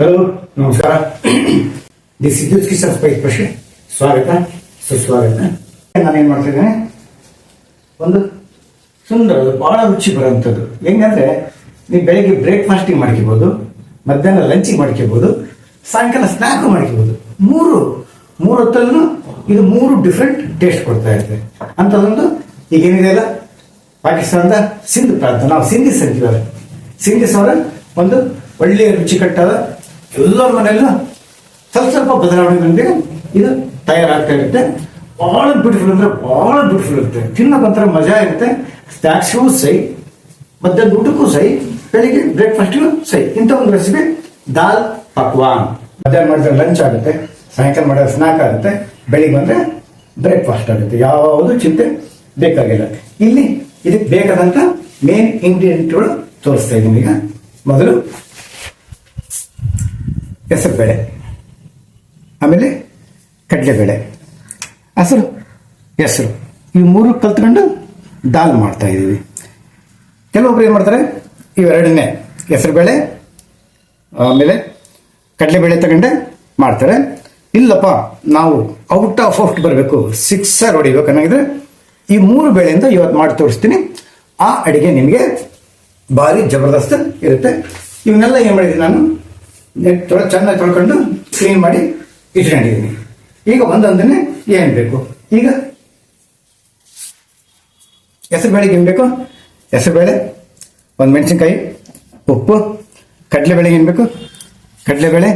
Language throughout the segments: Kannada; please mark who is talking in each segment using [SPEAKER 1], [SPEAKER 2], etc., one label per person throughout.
[SPEAKER 1] ಹಲೋ, ನಮಸ್ಕಾರ. ದಿ ಸಿದ್ದು ಕಿಶನ್ ಸ್ಪೈಸ್ ಪ್ರಶ್ನೆ ಸ್ವಾಗತ, ಸುಸ್ವಾಗತ. ನಾನೇನು ಮಾಡ್ತಿದ್ದೇನೆ? ಒಂದು ಸುಂದರ ಬಹಳ ರುಚಿ ಬರುವಂಥದ್ದು. ಹೆಂಗಂದ್ರೆ, ನೀವು ಬೆಳಿಗ್ಗೆ ಬ್ರೇಕ್ಫಾಸ್ಟಿಂಗ್ ಮಾಡ್ಕೋಬಹುದು ಮಧ್ಯಾಹ್ನ ಲಂಚಿಗೆ ಮಾಡ್ಕೋಬಹುದು ಸಾಯಂಕಾಲ ಸ್ನಾಕ್ ಮಾಡ್ಕೋಬಹುದು ಮೂರು ಮೂರು ಹೊತ್ತಲ್ಲೂ ಇದು ಮೂರು ಡಿಫ್ರೆಂಟ್ ಟೇಸ್ಟ್ ಕೊಡ್ತಾ ಇರುತ್ತೆ. ಅಂಥದ್ದೊಂದು ಈಗ ಏನಿದೆಯಲ್ಲ ಪಾಕಿಸ್ತಾನದ ಸಿಂಧ್ ಪ್ರಾಂತ. ನಾವು ಸಿಂಧಿ ಅಂತೀವಲ್ಲ ಸಿಂಧಿಸ್ ಅವರ ಒಂದು ಒಳ್ಳೆಯ ರುಚಿಕಟ್ಟಾದ ಎಲ್ಲರ ಮನೆಯಲ್ಲೂ ಸ್ವಲ್ಪ ಸ್ವಲ್ಪ ಬದಲಾವಣೆಗಳಿಗೆ ಇದು ತಯಾರಾಗ್ತಾ ಇರುತ್ತೆ. ಬಹಳ ಬ್ಯೂಟಿಫುಲ್ ಅಂದರೆ ಭಾಳ ಬ್ಯೂಟಿಫುಲ್ ಇರುತ್ತೆ. ಒಂಥರ ಮಜಾ ಇರುತ್ತೆ. ಸ್ನ್ಯಾಕ್ಸ್ಗೂ ಸೈ ಮತ್ತೆ ಊಟಕ್ಕೂ ಸೈ, ಬೆಳಿಗ್ಗೆ ಬ್ರೇಕ್ಫಾಸ್ಟ್ಗೂ ಸೈ. ಇಂಥ ಒಂದು ರೆಸಿಪಿ ದಾಲ್, ಪಕ್ವಾನ್. ಮಧ್ಯಾಹ್ನ ಮಾಡಿದ್ರೆ ಲಂಚ್ ಆಗುತ್ತೆ, ಸಾಯಂಕಾಲ ಮಾಡಿದ್ರೆ ಸ್ನಾಕ್ ಆಗುತ್ತೆ, ಬೆಳಿಗ್ಗೆ ಬಂದ್ರೆ ಬ್ರೇಕ್ಫಾಸ್ಟ್ ಆಗುತ್ತೆ. ಯಾವುದು ಚಿಂತೆ ಬೇಕಾಗಿಲ್ಲ. ಇಲ್ಲಿ ಇದಕ್ಕೆ ಬೇಕಾದಂತ ಮೇನ್ ಇಂಗ್ರೀಡಿಯೆಂಟ್ಗಳು ತೋರಿಸ್ತಾ ಇದ್ದೀನಿ ಈಗ. ಮೊದಲು ಹೆಸರುಬೇಳೆ ಆಮೇಲೆ ಕಡಲೆಬೇಳೆ ಹಸಿರು, ಹೆಸರು. ಈ ಮೂರು ಕಲ್ತ್ಕೊಂಡು ದಾಲ್ ಮಾಡ್ತಾ ಇದ್ದೀವಿ. ಕೆಲವೊಬ್ರು ಏನು ಮಾಡ್ತಾರೆ, ಇವೆರಡನ್ನೇ ಹೆಸರುಬೇಳೆ ಆಮೇಲೆ ಕಡಲೆಬೇಳೆ ತಗೊಂಡೆ ಮಾಡ್ತಾರೆ. ಇಲ್ಲಪ್ಪ, ನಾವು ಔಟ್ ಆಫ್ ಔಟ್ ಬರಬೇಕು. ಸಿಕ್ಸರ್ ಹೊಡಿಬೇಕು ಅನ್ನೋಂಗಿದ್ರೆ ಈ ಮೂರು ಬೇಳೆಯಿಂದ ಇವತ್ತು ಮಾಡಿ ತೋರಿಸ್ತೀನಿ. ಆ ಅಡಿಗೆ ನಿಮಗೆ ಭಾರಿ ಜಬರ್ದಸ್ತ್ ಇರುತ್ತೆ. ಇವನ್ನೆಲ್ಲ ಏನು ಮಾಡಿದ್ದೀನಿ ನಾನು? ಚೆನ್ನಾಗಿ ತೊಳ್ಕೊಂಡು ಕ್ಲೀನ್ ಮಾಡಿ ಇಟ್ಕೊಂಡಿದ್ದೀನಿ ಈಗ ಒಂದೊಂದನ್ನೇ ಏನು ಬೇಕು? ಈಗ ಹೆಸರುಬೇಳೆಗೆ ಏನು ಬೇಕು? ಹೆಸರುಬೇಳೆ ಒಂದು ಮೆಣಸಿನ್ಕಾಯಿ, ಉಪ್ಪು ಕಡಲೆಬೇಳೆಗೆ ಏನು ಬೇಕು? ಕಡಲೆಬೇಳೆ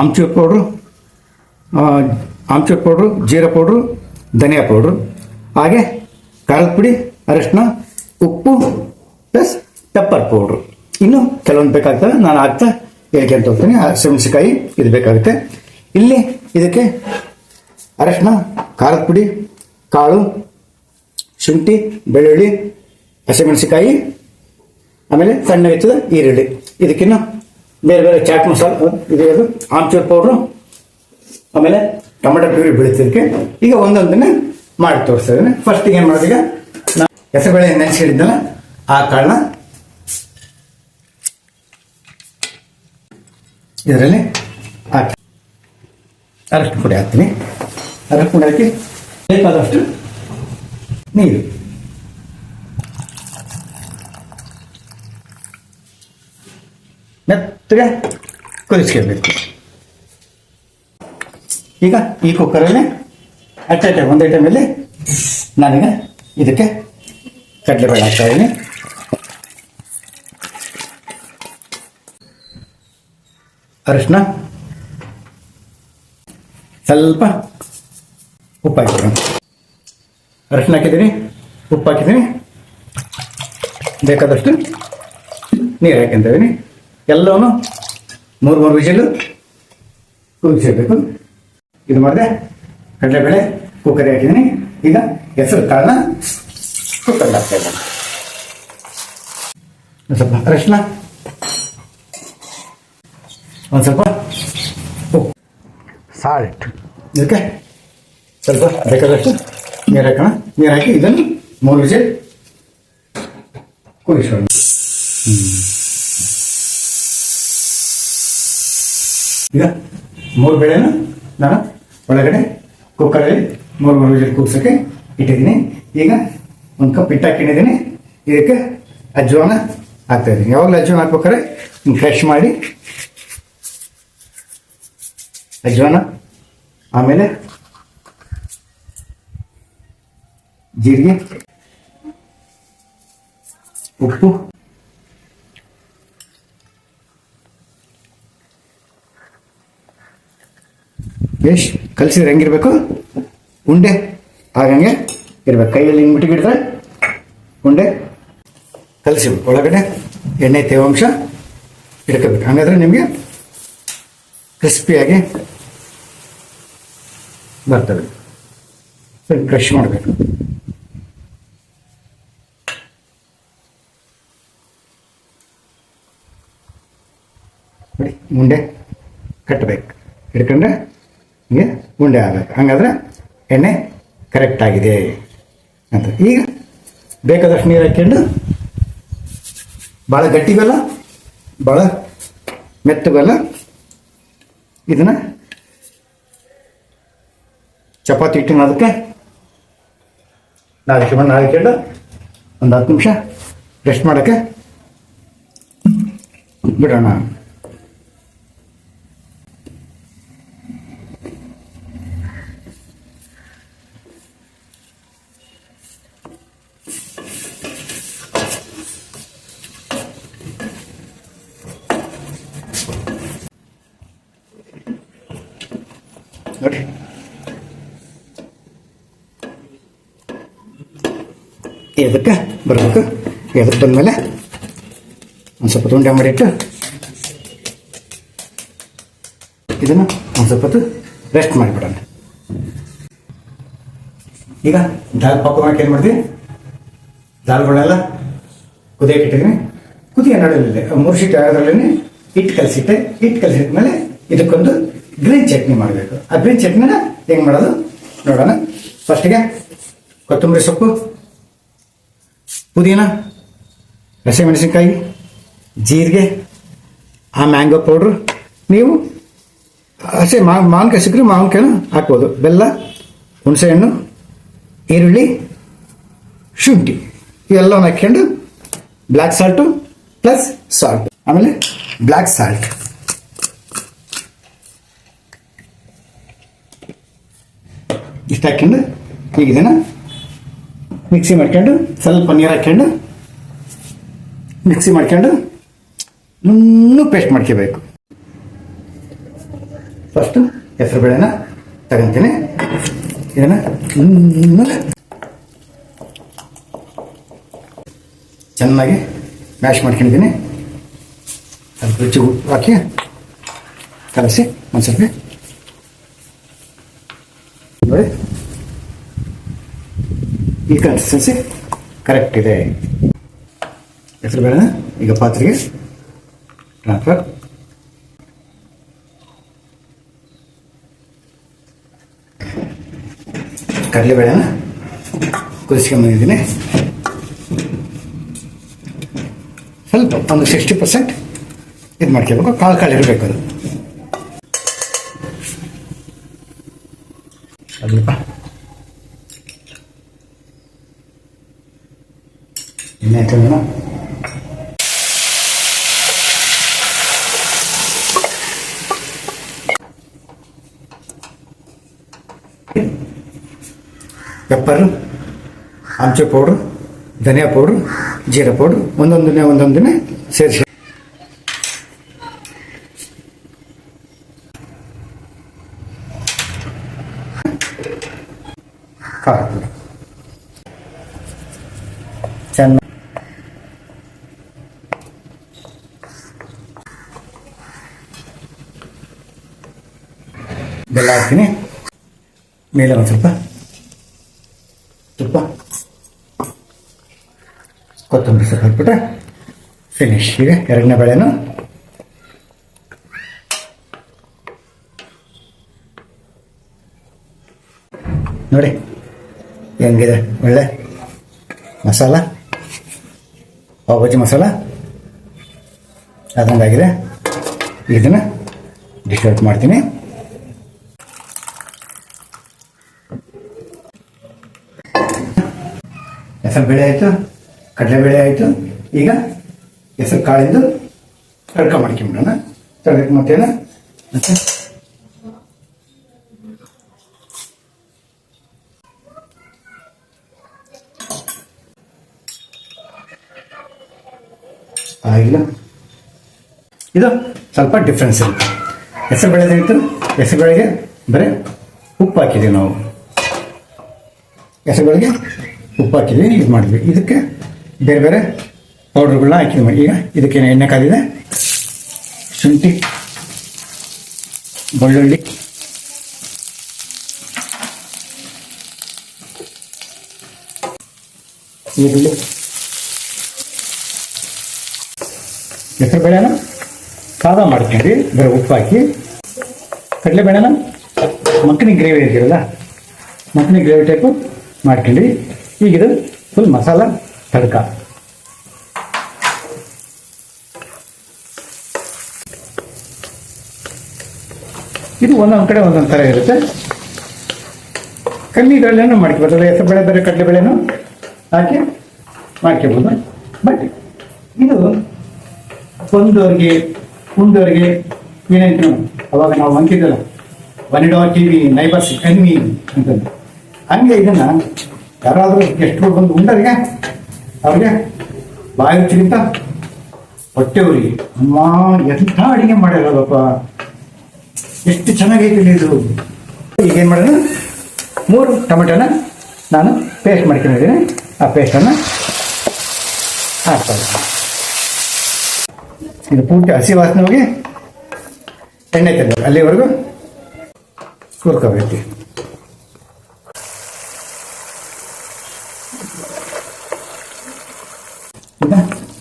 [SPEAKER 1] amchur powder amchur powder, jeera powder, dhaniya powder. ಹಾಗೆ ಖಾರದ ಪುಡಿ, ಅರಿಶಿನ, ಉಪ್ಪು, ಪ್ಲಸ್ ಪೆಪ್ಪರ್ ಪೌಡ್ರು. ಇನ್ನು ಕೆಲವೊಂದು ಬೇಕಾಗ್ತದೆ. ನಾನು ಹಾಕ್ತಾ ಹೇಳ್ಕೊಂತ ಹೋಗ್ತೀನಿ. ಹಸಿಮೆಣಸಿಕಾಯಿ ಇದು ಬೇಕಾಗುತ್ತೆ. ಇಲ್ಲಿ ಇದಕ್ಕೆ ಅರಶಿನ, ಖಾರದ ಪುಡಿ, ಕಾಳು, ಶುಂಠಿ, ಬೆಳ್ಳುಳ್ಳಿ, ಹಸಿಮೆಣಸಿಕಾಯಿ, ಆಮೇಲೆ ಸಣ್ಣ ಹೆಚ್ಚದ ಈರುಳ್ಳಿ. ಇದಕ್ಕಿನ್ನು ಬೇರೆ ಬೇರೆ ಚಾಟ್ ಮಸಾಲ ಇದು ಅದು ಆಮ್ಚೂರ್ ಪೌಡ್ರು, ಆಮೇಲೆ ಟೊಮೆಟೊ ಪ್ಯೂರಿ ಬೆಳಿತಿದ್ದಕ್ಕೆ ಈಗ ಒಂದೊಂದನ್ನೇ ಮಾಡಿ ತೋರಿಸ್ತಾ ಇದ್ದೀನಿ ಫಸ್ಟ್ ಏನು ಮಾಡೋದೀಗ ನಾ ಹೆಸರುಬೇಳೆ ನೆನೆಸಿಡಿದ್ದಲ್ಲ ಆ ಕಾಳನ್ನ ಇದರಲ್ಲಿ ಹಾಕಿ. ಅರಷ್ಟು ಪುಡಿ ಹಾಕ್ತೀನಿ. ಅರಷ್ಟು ಪುಡಿ ಹಾಕಿ ಬೇಕಾದಷ್ಟು ನೀರು. ಮೆತ್ತಗೆ ಕುದಿಸ್ಕೊಳ್ಬೇಕು. ಈಗ ಈ ಕುಕ್ಕರಲ್ಲಿ ಅಟ್ ಎ ಟೈಮ್ ಒಂದೇ ಟೈಮಲ್ಲಿ ನಾನೀಗ ಇದಕ್ಕೆ ಕಡಲೆಬೇಳೆ ಹಾಕ್ತಾ ಇದ್ದೀನಿ. ಅರಿಶಿನ. ಸ್ವಲ್ಪ ಉಪ್ಪು ಹಾಕಿದ್ದೀನಿ. ಅರಿಶಿನ ಹಾಕಿದ್ದೀನಿ, ಉಪ್ಪು ಹಾಕಿದ್ದೀನಿ. ಬೇಕಾದಷ್ಟು ನೀರು ಹಾಕಿದ್ದೀನಿ ಎಲ್ಲವೂ ಮೂರು ಮೂರು ವಿಜಿಲು ಕುದಿಸಬೇಕು ಇದು ಮಾಡಿದೆ, ಕಡಲೆಬೇಳೆ ಕುಕ್ಕರ್ ಹಾಕಿದ್ದೀನಿ. ಈಗ ಹೆಸರು ಕಾಳನ್ನ ಕುಕ್ಕರ್ ಹಾಕ್ತಾ ಇದ್ದೀನಿ. ಸ್ವಲ್ಪ ಅರಿಶಿನ. ಒಂದು ಸ್ವಲ್ಪ. ಸಾಲ್ಟ್ ಇದಕ್ಕೆ ಸ್ವಲ್ಪ ಬೇಕಾದಷ್ಟು ನೀರು ಹಾಕೋಣ. ನೀರು ಹಾಕಿ ಇದನ್ನು ಮೂರು ವಿಷಯ ಕುದಿಸೋಣ ಈಗ ಮೂರು ಬೇಳೆನ ನಾನು ಒಳಗಡೆ ಕುಕ್ಕರಲ್ಲಿ ಮೂರು ಮೂರು ವಿಷಯ ಕೂಗ್ಸೋಕ್ಕೆ ಇಟ್ಟಿದ್ದೀನಿ. ಈಗ ಒಂದು ಕಪ್ ಹಿಟ್ಟು ಹಾಕಿಟ್ಟಿದ್ದೀನಿ ಇದಕ್ಕೆ ಅಜ್ವಾನ ಹಾಕ್ತಾ ಇದ್ದೀನಿ. ಯಾವಾಗಲೂ ಅಜ್ವಾನ ಹಾಕ್ಬೇಕಾದ್ರೆ ಫ್ರೆಶ್ ಮಾಡಿ ಅಜ್ವಾನ ಆಮೇಲೆ ಜೀರಿಗೆ, ಉಪ್ಪು ಬೇಷ್ ಕಲಸಿದ್ರೆ ಹೆಂಗಿರ್ಬೇಕು? ಉಂಡೆ ಆಗಂಗೆ ಇರ್ಬೇಕು. ಕೈಯಲ್ಲಿ ಹಿಂಗೆ ಬಿಟ್ಟಿಗಿಡ್ರೆ ಉಂಡೆ ಕಲಸಿ ಒಳಗಡೆ ಎಣ್ಣೆ ತೇವಾಂಶ ಹಿಡ್ಕೋಬೇಕು ಹಾಗಾದ್ರೆ ನಿಮಗೆ ಕ್ರಿಸ್ಪಿಯಾಗಿ ಬರ್ತವೆ ಸ್ವಲ್ಪ ಕ್ರಶ್ ಮಾಡಬೇಕು. ನೋಡಿ ಉಂಡೆ ಕಟ್ಟಬೇಕು. ಹಿಡ್ಕೊಂಡ್ರೆ ಹಿಂಗೆ ಉಂಡೆ ಆಗಬೇಕು. ಹಂಗಾದ್ರೆ ಎಣ್ಣೆ ಕರೆಕ್ಟ್ ಆಗಿದೆ ಅಂತ. ಈಗ ಬೇಕಾದಷ್ಟು ನೀರು ಹಾಕ್ಕೊಂಡು ಭಾಳ ಗಟ್ಟಿ ಬೇಡ ಭಾಳ ಮೆತ್ತಗಲ್ಲ, ಇದನ್ನ ಚಪಾತಿ ಹಿಟ್ಟಿನ ಅದಕ್ಕೆ? ನಾಲ್ಕು ಮಣ್ಣು ಹಾಕೊಂಡು ಒಂದು ಹತ್ತು ನಿಮಿಷ. ರೆಸ್ಟ್ ಮಾಡೋಕ್ಕೆ? ಬಿಡೋಣ ನೋಡಿ ಎದಕ್ಕೆ ಬರಬೇಕು? ಎದಕ್ಕೆ ಬಂದಮೇಲೆ ಒಂದು ಸ್ವಲ್ಪ ತುಂಡೆ ಮಾಡಿಟ್ಟು ಇದನ್ನು ಒಂದು ಸ್ವಲ್ಪ ಹೊತ್ತು ರೆಸ್ಟ್ ಮಾಡಿಬಿಡೋಣ. ಈಗ ದಾಲ್ ಪಾಪ ಮಾಡಕ್ಕೆ ಏನು ಮಾಡ್ತೀವಿ ದಾಲ್ಗಳನ್ನೆಲ್ಲ ಕುದಿಯಕ್ಕೆ ಇಟ್ಟಿದ್ದೀನಿ. ಕುದಿಯ ನಡುವಲ್ಲಿ ಮೂರು ಶೀಟ್ ಅದರಲ್ಲೇ ಹಿಟ್ಟು ಕಲಸಿಟ್ಟೆ. ಹಿಟ್ಟು ಕಲಸಿಟ್ಮೇಲೆ ಇದಕ್ಕೊಂದು ಗ್ರೀನ್ ಚಟ್ನಿ ಮಾಡಬೇಕು. ಆ ಗ್ರೀನ್ ಚಟ್ನಿನ ಹೆಂಗೆ ಮಾಡೋದು? ನೋಡೋಣ. ಫಸ್ಟಿಗೆ ಕೊತ್ತಂಬರಿ ಸೊಪ್ಪು ಪುದೀನ, ಹಸಿಮೆಣಸಿನ್ಕಾಯಿ, ಜೀರಿಗೆ, ಆ ಮ್ಯಾಂಗೋ ಪೌಡ್ರು ನೀವು ಹಸಿ ಮಾ, ಮಾವಿನಕಾಯಿ ಸಿಕ್ಕರೆ ಮಾವಿನಕಾಯಿನ ಹಾಕ್ಬೋದು. ಬೆಲ್ಲ, ಹುಣಸೆಹಣ್ಣು, ಈರುಳ್ಳಿ, ಶುಂಠಿ, ಇವೆಲ್ಲವನ್ನು ಹಾಕ್ಕೊಂಡು ಬ್ಲ್ಯಾಕ್ ಸಾಲ್ಟು ಪ್ಲಸ್ ಸಾಲ್ಟ್ ಆಮೇಲೆ ಬ್ಲ್ಯಾಕ್ ಸಾಲ್ಟ್ ಇಷ್ಟು ಹಾಕ್ಕೊಂಡು ಈಗ ಇದನ್ನು ಮಿಕ್ಸಿ ಮಾಡ್ಕೊಂಡು ಸ್ವಲ್ಪ ನೀರು ಹಾಕ್ಕೊಂಡು ಮಿಕ್ಸಿ ಮಾಡ್ಕೊಂಡು ನುಣ್ಣು ಪೇಸ್ಟ್ ಮಾಡ್ಕೋಬೇಕು. ಫಸ್ಟು ಹೆಸರು ಬೇಳೆನ ತಗೊಂತೀನಿ. ಇದನ್ನು ಚೆನ್ನಾಗಿ ಮ್ಯಾಶ್ ಮಾಡ್ಕೊಂಡಿದ್ದೀನಿ. ಸ್ವಲ್ಪ ರುಚಿ ಹಾಕಿ ಕಲಸಿ ಒಂದು ಸ್ವಲ್ಪ. ನೋಡಿ. ಈ ಕನ್ಸಿಸ್ಟೆನ್ಸಿ ಕರೆಕ್ಟ್ ಇದೆ. ಹೆಸರು ಬೇಡ. ಈಗ ಪಾತ್ರೆಗೆ ಟ್ರಾನ್ಸ್ಫರ್ ಕಡಲೆಬೇಳೆನ ಕುದಿಸ್ಕೊಂಬಂದಿದ್ದೀನಿ ಸ್ವಲ್ಪ ಒಂದು ಸಿಕ್ಸ್ಟಿ ಪರ್ಸೆಂಟ್ ಇದು ಮಾಡ್ಕೋಬೇಕು ಕಾಳು ಕಾಳು ಇರಬೇಕು ಅದು. ಎಣ್ಣೆ ಹಾಕೋಣ pepper amchur powder dhaniya powder jeera powder ಒಂದೊಂದನ್ನೇ ಒಂದೊಂದನ್ನೇ ಸೇರಿಸಿ ಖಾರ ಪುಡಿ ಚೆನ್ನ ಬೆಲ್ಲ ಹಾಕ್ತೀನಿ ಮೇಲೆ ಒಂದು ಸ್ವಲ್ಪ. ತುಪ್ಪ ಕೊತ್ತಂಬರಿ ಸೊಪ್ಪು ಹಾಕ್ಬಿಟ್ರೆ ಫಿನಿಶ್ ಈಗ ಎರಡನೇ ಬೇಳೆನು ನೋಡಿ, ಹೆಂಗಿದೆ? ಒಳ್ಳೆ ಮಸಾಲ ಪಾವಭಾಜಿ ಮಸಾಲ. ಅದಂಗಾಗಿದೆ ಇದನ್ನು ಡಿಶ್ ಮಾಡ್ತೀನಿ. ಹೆಸರು ಬೇಳೆ ಆಯಿತು ಕಡಲೆಬೇಳೆ ಆಯಿತು, ಈಗ ಹೆಸರು ಕಾಳಿಂದು ತಡ್ಕ ಮಾಡ್ಕೊಂಬಿಡೋಣ. ತಡಕ ಮತ್ತೇನ? ಮತ್ತೆ? ಆಗಿಲ್ಲ. ಇದು ಸ್ವಲ್ಪ ಡಿಫ್ರೆನ್ಸ್ ಇರುತ್ತೆ. ಹೆಸರು ಬೆಳೆದಾಯಿತು ಹೆಸರು ಬೇಳೆಗೆ ಬರೀ ಉಪ್ಪು ಹಾಕಿದ್ದೀವಿ ನಾವು. ಹೆಸರುಗಳಿಗೆ ಉಪ್ಪು ಹಾಕಿದ್ವಿ, ಇದು ಮಾಡಿದ್ವಿ. ಇದಕ್ಕೆ ಬೇರೆ ಬೇರೆ ಪೌಡ್ರ್ಗಳನ್ನ ಹಾಕಿದ್ವಿ ಈಗ ಇದಕ್ಕೆ ಎಣ್ಣೆ ಕಾದಿದೆ. ಶುಂಠಿ, ಬೆಳ್ಳುಳ್ಳಿ, ಈರುಳ್ಳಿ. ಹೆಸರು ಬೇಳೆನ ಸಾದಾ ಮಾಡ್ಕೊಂಡ್ರಿ ಬೇರೆ ಉಪ್ಪು ಹಾಕಿ. ಕಡಲೆ ಬೇಳೆನ ಮಕ್ಕನಿ ಗ್ರೇವಿ ಇದ್ದೀರಲ್ಲ ಮಕ್ಕನಿ ಗ್ರೇವಿ ಟೈಪು ಮಾಡ್ಕೊಂಡ್ರಿ ಈಗ ಇದು ಫುಲ್ ಮಸಾಲ ತಡಕ. ಇದು ಒಂದೊಂದು ಕಡೆ ಒಂದೊಂದು ಥರ ಇರುತ್ತೆ. ಇದರಲ್ಲೇನು ಮಾಡ್ಕೋಬೋದು. ಹೆಸರು ಬೆಳೆ, ಬೇರೆ ಕಡಲೆ ಬೇಳೆನೂ ಹಾಕಿ ಮಾಡ್ಕೋಬೋದು. ಬಟ್ ಇದು ಒಂದವರಿಗೆ, ಉಂಡವರಿಗೆ ಏನೇನು ಅವಾಗ ನಾವು ಅಂಕಿದ್ದಲ್ಲ ಒನ್ ಇಡೋ ಟಿ ವಿ ನೈಬರ್ಸ್ ಕಮ್ಮಿ ಅಂತಂದು ಹಂಗೆ ಇದನ್ನ ಯಾರಾದರೂ ಎಷ್ಟು ಬಂದು ಉಂಡರಿಗೆ ಅವ್ರಿಗೆ? ಬಾಯಿ ಹೊಟ್ಟೆವ್ರಿಗೆ ಅಮ್ಮ, ಎಂಥ ಅಡಿಗೆ ಮಾಡಿರಲ್ಲಪ್ಪ ಎಷ್ಟು ಚೆನ್ನಾಗೈತಿ ಇದು. ಈಗ ಏನು ಮಾಡೋಣ ಮೂರು ಟೊಮೆಟೊನ ನಾನು ಪೇಸ್ಟ್ ಮಾಡ್ಕೊಂಡಿದ್ದೀನಿ ಆ ಪೇಸ್ಟನ್ನು ಹಾಕ್ತಾರೆ. ಇದು ಪೂರ್ತಿ ಹಸಿ ವಾಸನೆ ಹೋಗಿ ಎಣ್ಣೆ ತಿನ್ನಬೇಕು ಅಲ್ಲಿವರೆಗೂ ಹುರ್ಕೋಬೇಕು.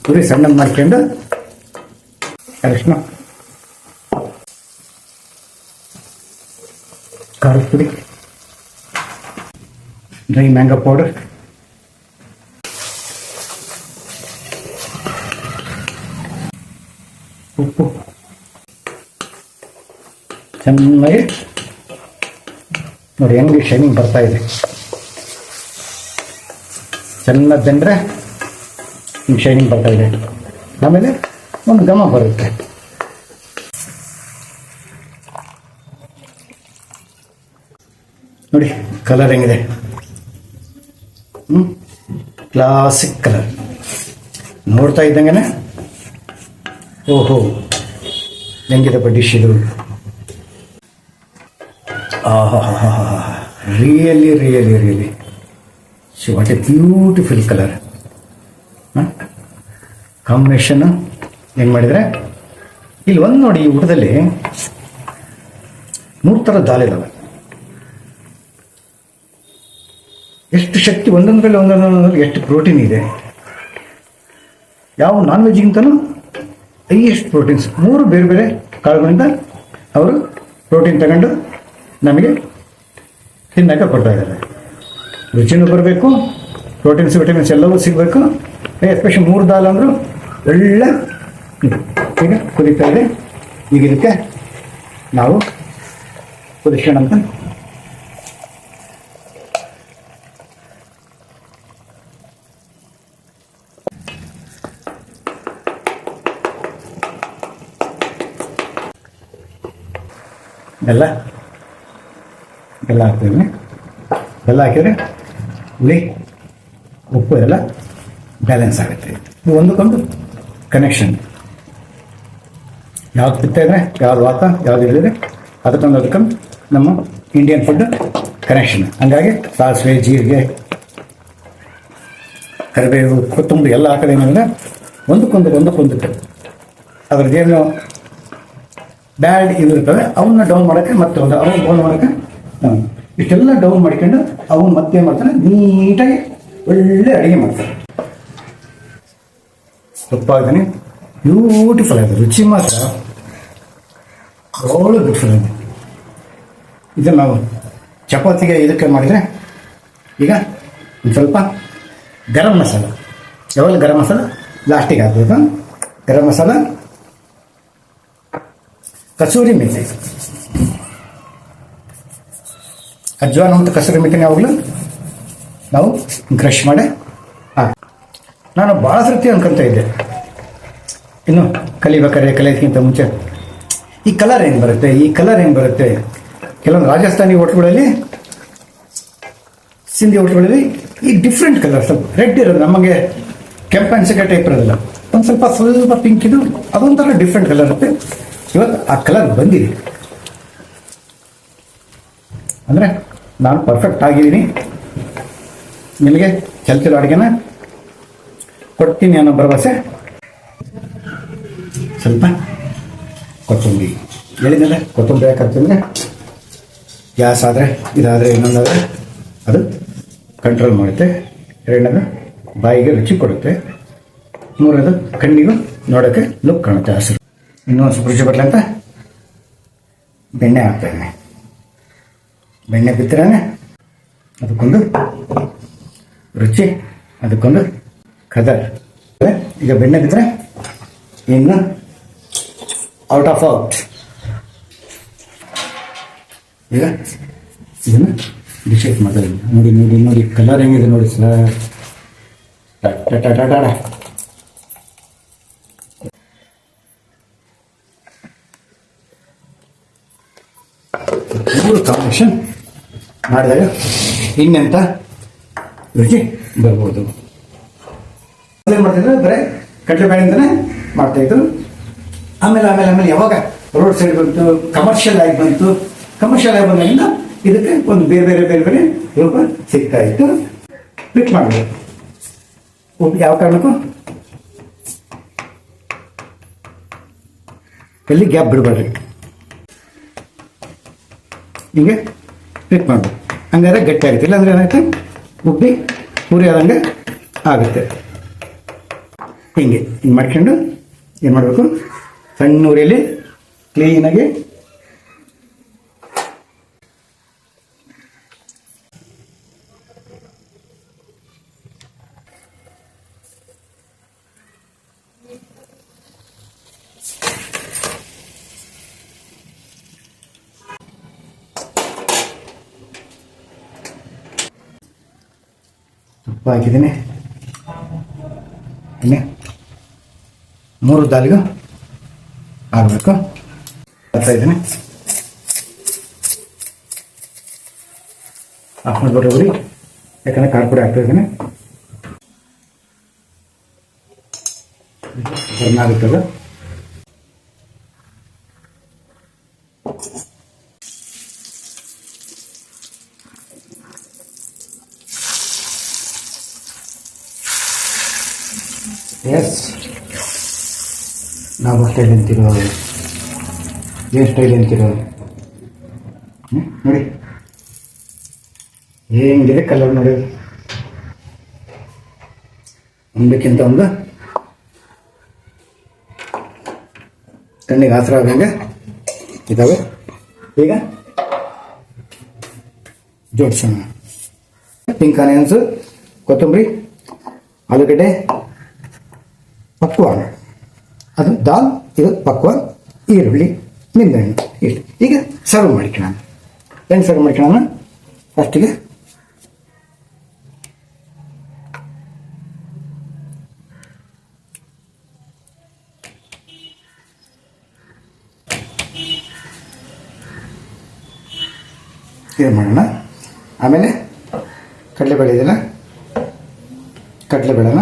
[SPEAKER 1] ಪುರಿ ಸಣ್ಣ ಮಾಡ್ಕೊಂಡು ಅರಿಶಿನ. ಖಾರದ ಪುಡಿ. ಡ್ರೈ ಮ್ಯಾಂಗೋ ಪೌಡರ್ ಉಪ್ಪು. ಚೆನ್ನಾಗಿ ನೋಡಿ ಹೆಂಗೆ ಶೈನಿಂಗ್ ಬರ್ತಾ ಇದೆ. ಚೆನ್ನಾಗಿ ಬೆಂದ್ರೆ ಶೈನಿಂಗ್ ಬರ್ತಾ ಇದೆ. ಆಮೇಲೆ ಒಂದು ಘಮ ಬರುತ್ತೆ. ನೋಡಿ ಕಲರ್ ಹೆಂಗಿದೆ? ಹ್ಞೂ ಕ್ಲಾಸಿಕ್ ಕಲರ್ ನೋಡ್ತಾ ಇದ್ದಂಗೆ ಓಹೋ, ಹೆಂಗಿದೆ ಡಿಶ್ ಇದು really really really see what a beautiful colour combination ಹೆಂಗೆ ಮಾಡಿದರೆ? ಇಲ್ಲಿ ಒಂದು ನೋಡಿ ಈ ಊಟದಲ್ಲಿ ಮೂರು ಥರ ದಾಲ್ ಇದಾವೆ. ಎಷ್ಟು ಶಕ್ತಿ ಒಂದೊಂದರಲ್ಲಿ ಒಂದೊಂದರಲ್ಲಿ ಎಷ್ಟು ಪ್ರೋಟೀನ್ ಇದೆ. ಯಾವ ನಾನ್ ವೆಜ್ಗಿಂತಲೂ ಹೈಯೆಸ್ಟ್ ಪ್ರೋಟೀನ್ಸ್ ಮೂರು ಬೇರೆ ಬೇರೆ ಕಾಳುಗಳಿಂದ ಅವರು ಪ್ರೋಟೀನ್ ತಗೊಂಡು ನಮಗೆ ತಿನ್ನಕ್ಕೆ ಕೊಡ್ತಾ ಇದ್ದಾರೆ. ರುಚಿನೂ ಬರಬೇಕು ಪ್ರೋಟೀನ್ಸ್ ವಿಟಮಿನ್ಸ್ ಎಲ್ಲವೂ ಸಿಗಬೇಕು. ಎಸ್ಪೆಷಲ್ ಮೂರು ದಾಲ್ ಅಂದರೂ ಒಳ್ಳೆ. ಈಗ ಕುದೀತಾ ಇದೆ. ಈಗ ಇದಕ್ಕೆ ನಾವು ಕುದಿಸೋಣ ಅಂತ. ಬೆಲ್ಲ. ಬೆಲ್ಲ ಹಾಕ್ತೀನಿ. ಬೆಲ್ಲ ಹಾಕಿದ್ರೆ ಹುಳಿ, ಉಪ್ಪು ಎಲ್ಲ ಬ್ಯಾಲೆನ್ಸ್ ಆಗುತ್ತೆ. ಇದು ಒಂದಕ್ಕೊಂದು ಕನೆಕ್ಷನ್ ಯಾವ್ದು ಪಿತ್ತ ಇದ್ರೆ ಯಾವ್ದು ವಾತ, ಯಾವ್ದು ಇಳಿದ್ರೆ ಅದಕ್ಕೊಂದು ಅದಕ್ಕೊಂದು ನಮ್ಮ ಇಂಡಿಯನ್ ಫುಡ್ ಕನೆಕ್ಷನ್ ಹಂಗಾಗಿ ಸಾಸಿವೆ, ಜೀರಿಗೆ, ಕರಿಬೇವು, ಕೊತ್ತಂಬರಿ ಎಲ್ಲ ಹಾಕೋದೇನಂದ್ರೆ ಒಂದಕ್ಕೊಂದು ಒಂದಕ್ಕೊಂದು ಅದ್ರದ್ದೇನು ಬ್ಯಾಡ್ ಇದು ಇರ್ತವೆ ಅವನ್ನ ಡೌನ್ ಮಾಡೋಕ್ಕೆ ಮತ್ತೆ ಒಂದು ಅವನ್ನ ಡೌನ್ ಮಾಡೋಕ್ಕೆ. ಇಷ್ಟೆಲ್ಲ ಡೌನ್ ಮಾಡ್ಕೊಂಡು ಅವನು ಮತ್ತೆ ಏನು ಮಾಡ್ತಾನೆ, ನೀಟಾಗಿ ಒಳ್ಳೆ ಅಡಿಗೆ ಮಾಡ್ತಾರೆ ತುಪ್ಪ ಹಾಕ್ತಾನೆ ಬ್ಯೂಟಿಫುಲ್ ಆಗಿದೆ. ರುಚಿ ಮಾತ್ರ. ಭಾಳ ಬ್ಯೂಟಿಫುಲ್ ಆಗಿದೆ. ಇದನ್ನು ನಾವು ಚಪಾತಿಗೆ ಇದಕ್ಕೆ ಮಾಡಿದರೆ ಈಗ ಒಂದು ಸ್ವಲ್ಪ ಗರಂ ಮಸಾಲ. ಯಾವಾಗ ಗರಂ ಮಸಾಲ? ಲಾಸ್ಟಿಗೆ ಹಾಕ್ಬೇಕು. ಗರಂ ಮಸಾಲ, ಕಸೂರಿ ಮೆಥಿ ಅಜ್ವಾನ ಮತ್ತು ಕಸೂರಿ ಮೆಥಿನ ಯಾವಾಗಲೂ ನಾವು ಕ್ರಷ್ ಮಾಡಿ ನಾನು ಭಾಳ ಸರ್ತಿ ಅನ್ಕೊಂತ ಇದ್ದೆ. ಇನ್ನು ಕಲಿಬೇಕಾದ್ರೆ ಕಲಿಯೋದಕ್ಕಿಂತ ಮುಂಚೆ ಈ ಕಲರ್ ಏನು ಬರುತ್ತೆ? ಈ ಕಲರ್ ಏನು ಬರುತ್ತೆ? ಕೆಲವೊಂದು ರಾಜಸ್ಥಾನಿ ಹೋಟ್ಲುಗಳಲ್ಲಿ, ಸಿಂಧಿ ಹೋಟ್ಲುಗಳಲ್ಲಿ ಈ ಡಿಫ್ರೆಂಟ್ ಕಲರ್ ಸ್ವಲ್ಪ ರೆಡ್ ಇರೋದು ನಮಗೆ ಕೆಂಪು ಅನ್ಸಿಕೆ ಟೈಪ್ ಇರೋದಿಲ್ಲ. ಒಂದು ಸ್ವಲ್ಪ ಸ್ವಲ್ಪ ಪಿಂಕ್ ಇದು, ಅದೊಂಥರ ಡಿಫ್ರೆಂಟ್ ಕಲರ್ ಇರುತ್ತೆ. ಇವತ್ತು ಆ ಕಲರ್ ಬಂದಿದೆ. ಅಂದರೆ ನಾನು ಪರ್ಫೆಕ್ಟ್ ಆಗಿದ್ದೀನಿ. ನಿಮಗೆ ಚಲಚಲ ಅಡುಗೆನ ಕೊಡ್ತೀನಿ ಅನ್ನೋ ಭರವಸೆ? ಸ್ವಲ್ಪ ಕೊತ್ತಂಬರಿ. ಹೇಳಿದ್ನಲ್ಲ ಕೊತ್ತಂಬರಿ ಯಾಕಂತಂದರೆ ಗ್ಯಾಸ್ ಆದರೆ, ಇದಾದರೆ ಇನ್ನೊಂದಾದರೆ ಅದು ಕಂಟ್ರೋಲ್ ಮಾಡುತ್ತೆ. ಎರಡನೇದು ಬಾಯಿಗೆ ರುಚಿ ಕೊಡುತ್ತೆ. ಮೂರನೇದು ಕಣ್ಣಿಗೂ ನೋಡೋಕ್ಕೆ ಲುಕ್ ಕಾಣುತ್ತೆ, ಹಸಿರು. ಇನ್ನೊಂದು ಸ್ವಲ್ಪ ರುಚಿ ಬರಲಿ ಅಂತ ಬೆಣ್ಣೆ ಹಾಕ್ತಾಯಿದ್ದೀನಿ ಬೆಣ್ಣೆ ಬಿತ್ತರೇ ಅದಕ್ಕೊಂದು ರುಚಿ, ಅದಕ್ಕೊಂದು ಕದರ್. ಈಗ ಬೆಣ್ಣೆ ಬಿದ್ದರೆ ಇನ್ನು ಔಟ್ ಆಫ್ ಔಟ್ ಈಗ ಇದನ್ನು ಡಿಶೇಟ್ ಮಾಡೋದು ನೋಡಿ ನೋಡಿ ನೋಡಿ ಕಲರ್ ಹೆಂಗಿದೆ ನೋಡಿ ಸರ್ ಟಾಟಾ ಕಾಂಬಿನೇಷನ್ ಮಾಡಿದಾಗ ಇನ್ನೆಂತ? ರುಚಿ ಬರ್ಬೋದು. ಏನು ಮಾಡ್ತಿದ್ರು? ಬರೀ ಕಡಲೆಬೇಳೆಯಿಂದನೇ ಮಾಡ್ತಾ ಇದ್ರು. ಆಮೇಲೆ ಆಮೇಲೆ ಆಮೇಲೆ ಯಾವಾಗ ರೋಡ್ ಸೈಡ್ ಬಂತು ಕಮರ್ಷಿಯಲ್ ಆಗಿ ಬಂತು. ಕಮರ್ಷಿಯಲ್ ಆಗಿ ಬಂದಾಗಿಂದ ಇದಕ್ಕೆ ಒಂದು ಬೇರೆ ಬೇರೆ ಬೇರೆ ಬೇರೆ ರೂಪ ಸಿಗ್ತಾ ಇತ್ತು. ಪಿಕ್ ಮಾಡಬೇಕು. ಉಪ್ಪು ಯಾವ ಕಾರಣಕ್ಕೂ? ಇಲ್ಲಿ ಗ್ಯಾಪ್ ಬಿಡಬೇಡ್ರಿ. ಹೀಗೆ ಪಿಕ್ ಮಾಡಬೇಕು. ಹಂಗಾದ್ರೆ ಗಟ್ಟಿ ಆಗುತ್ತೆ ಇಲ್ಲಾಂದ್ರೆ ಏನಾಯ್ತು? ಉಬ್ಬಿ ಪೂರಿ ಆದಂಗೆ ಆಗುತ್ತೆ. ಹಿಂಗೆ ಹಿಂಗೆ ಮಾಡ್ಕೊಂಡು ಏನು ಮಾಡಬೇಕು? ಸಣ್ಣ ಉರಿಯಲ್ಲಿ ಕ್ಲೀನಾಗಿ ತುಪ್ಪ ಹಾಕಿದ್ದೀನಿ. ಮೂರು ದಾಲಿಗೂ ಆಗಬೇಕು. ಬರ್ತಾ ಇದ್ದೀನಿ. ಆಫ್ ಮಾಡಿಬಿಟ್ರೆ ಉರಿ ಯಾಕಂದ್ರೆ ಖಾರ ಪುಡಿ ಹಾಕ್ತಾ ಇದ್ದೀನಿ. ಬರ್ನ್ ಸ್ಟೈಲ್ ಅಂತಿರೋ ಏನು ಸ್ಟೈಲ್ ಅಂತಿರೋ? ನೋಡಿ. ಹೆಂಗಿದೆ ಕಲರ್ ನೋಡಿ. ಒಂದಕ್ಕಿಂತ ಒಂದು. ಕಣ್ಣಿಗೆ ಆಸರ ಆಗಂಗೆ ಇದಾವೆ. ಈಗ ಜೋಡಿಸೋಣ. ಪಿಂಕ್ ಆನಿಯನ್ಸು, ಕೊತ್ತಂಬರಿ, ಆಲೂಗಡ್ಡೆ, ಪಕ್ವಾನ್. ಅದು ದಾಲ್ ಇದು ಪಕ್ವ ಈರುಳ್ಳಿ, ನಿಂಬೆಹಣ್ಣು. ಇಷ್ಟು ಈಗ ಸರ್ವ್ ಮಾಡ್ಕೊಳ್ಳೋಣ. ಹೆಂಗೆ ಸರ್ವ್ ಮಾಡ್ಕೊಳ್ಳೋಣ? ಫಸ್ಟಿಗೆ ಇದು ಮಾಡೋಣ. ಆಮೇಲೆ ಕಡಲೆಬೇಳೆ ಇದೆಯಲ್ಲ? ಕಡಲೆಬೇಳೆನ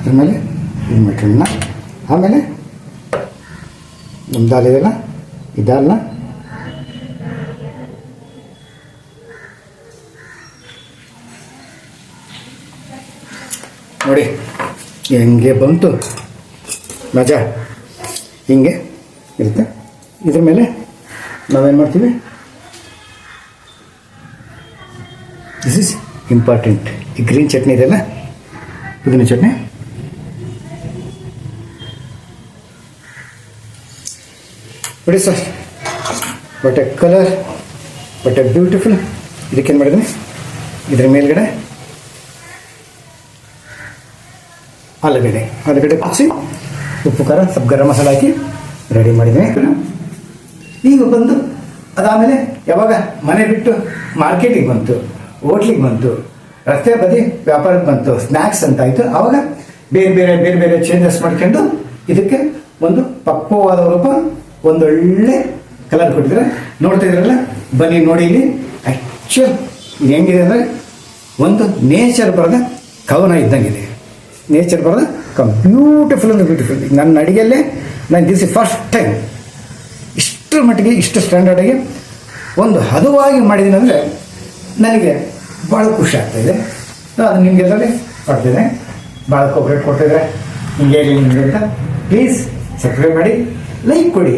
[SPEAKER 1] ಅದ್ರ ಇದು ಆಮೇಲೆ ನಮ್ಮ ದಾಲ್ ಇದೆಯಲ್ಲ? ಈ ದಾಲ್ನ ನೋಡಿ, ಹೆಂಗೆ ಬಂತು. ಮಜಾ. ಹಿಂಗೆ ಇರುತ್ತೆ. ಇದ್ರ ಮೇಲೆ ನಾವೇನು ಮಾಡ್ತೀವಿ? ದಿಸ್ ಇಸ್ ಇಂಪಾರ್ಟೆಂಟ್ ಈ ಗ್ರೀನ್ ಚಟ್ನಿ ಇದೆಯಲ್ಲ? ಪುದೀನ ಚಟ್ನಿ. ನೋಡಿ sir but a colour but a beautiful ಇದಕ್ಕೇನು ಮಾಡಿದ್ದೀನಿ ಇದ್ರ ಮೇಲ್ಗಡೆ ಆಲೂಗಡ್ಡೆ. ಆಲೂಗಡ್ಡೆ ಕುದಿಸಿ ಉಪ್ಪು, ಖಾರ, ಸ್ವಲ್ಪ ಗರಂ ಮಸಾಲ ಹಾಕಿ ರೆಡಿ ಮಾಡಿದ್ದೀನಿ ಈಗ ಬಂದು ಅದಾದಮೇಲೆ ಯಾವಾಗ? ಮನೆ ಬಿಟ್ಟು ಮಾರ್ಕೆಟಿಗೆ ಬಂತು ಹೋಟ್ಲಿಗೆ ಬಂತು, ರಸ್ತೆ ಬದಿ ವ್ಯಾಪಾರಕ್ಕೆ ಬಂತು ಸ್ನ್ಯಾಕ್ಸ್ ಅಂತ ಆಯಿತು. ಆವಾಗ ಬೇರೆ ಬೇರೆ ಬೇರೆ ಬೇರೆ ಚೇಂಜಸ್ ಮಾಡ್ಕೊಂಡು ಇದಕ್ಕೆ ಒಂದು ಪಕ್ವವಾದ ರೂಪ ಒಂದೊಳ್ಳೆ ಕಲರ್ ಕೊಟ್ಟಿದ್ರೆ ನೋಡ್ತಾ ಇದ್ರಲ್ಲ? ಬನ್ನಿ ನೋಡಿ ಇಲ್ಲಿ. ಆ್ಯಕ್ಚುಲ್ ಇದು ಹೆಂಗಿದೆ ಅಂದರೆ ಒಂದು ನೇಚರ್ ಬರದ ಕವನ ಇದ್ದಂಗಿದೆ ನೇಚರ್ ಬರದ ಬ್ಯೂಟಿಫುಲ್ ಅಂದ್ರೆ ಬ್ಯೂಟಿಫುಲ್ ನನ್ನ ಅಡಿಗೆಯಲ್ಲೇ ನಾನು ದಿಸ್ ಇಸ್ ಫಸ್ಟ್ ಟೈಮ್ ಇಷ್ಟರ ಮಟ್ಟಿಗೆ, ಇಷ್ಟು ಸ್ಟ್ಯಾಂಡರ್ಡಾಗಿ ಒಂದು ಹದುವಾಗಿ ಮಾಡಿದ್ದೀನಿ ಅಂದರೆ ನನಗೆ ಭಾಳ ಖುಷಿ ಆಗ್ತಾ ಇದೆ. ಅದು ಅದರಲ್ಲಿ ಕೊಡ್ತಿದ್ದೆ ಭಾಳ ಕೋಪ್ರೇಟ್ ಕೊಟ್ಟಿದ್ರೆ ಹಿಂಗೆ ಹಿಂಗೆ ಅಂತ ಪ್ಲೀಸ್ ಸಬ್ಸ್ಕ್ರೈಬ್ ಮಾಡಿ. ಲೈಕ್ ಕೊಡಿ